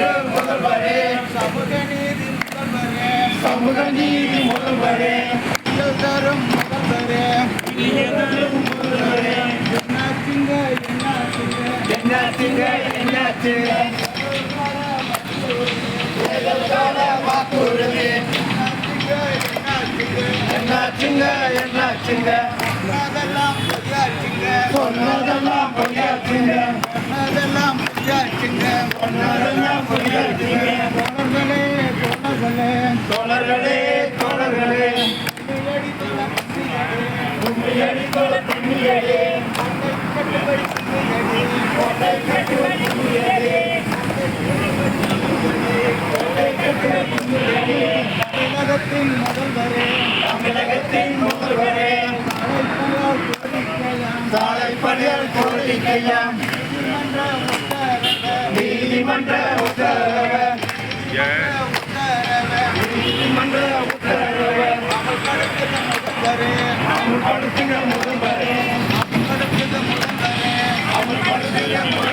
முதல்வரே சமூக நீதி முதல்வரே சமூக நீதி முதல்வரே தரும் முதல்வரே தரும் முதல்வரே என்னாச்சுங்க என்னாச்சுங்க என்னாச்சுங்க வாக்குறுதி என்னாச்சுங்க என்னாச்சுங்க பொய்யாச்சுங்க பொய்யாச்சுங்க தோழர்களே தோழர்களே. தோழர்களே தோழர்களே. கும்மியடி தோழர் கும்மியடி. கும்மியடி தோழர் கும்மியடி கட்டுப்படி கும்மியடி. கோட்டை கட்டுவது கும்மியடி தமிழகத்தின் முதல்வரே. தமிழகத்தின் முதல்வரே. சாலை பணியால் கோரிக்கையாம் நீதிமன்ற உத்தரவ. நீதிமன்ற உத்தரவ அமல்படுத்துக முதல்வரே அமல்படுத்துக முதல்வரே. அமல்படுத்துக முதல்வரே. அமல்படுத்துக முதல்வரே.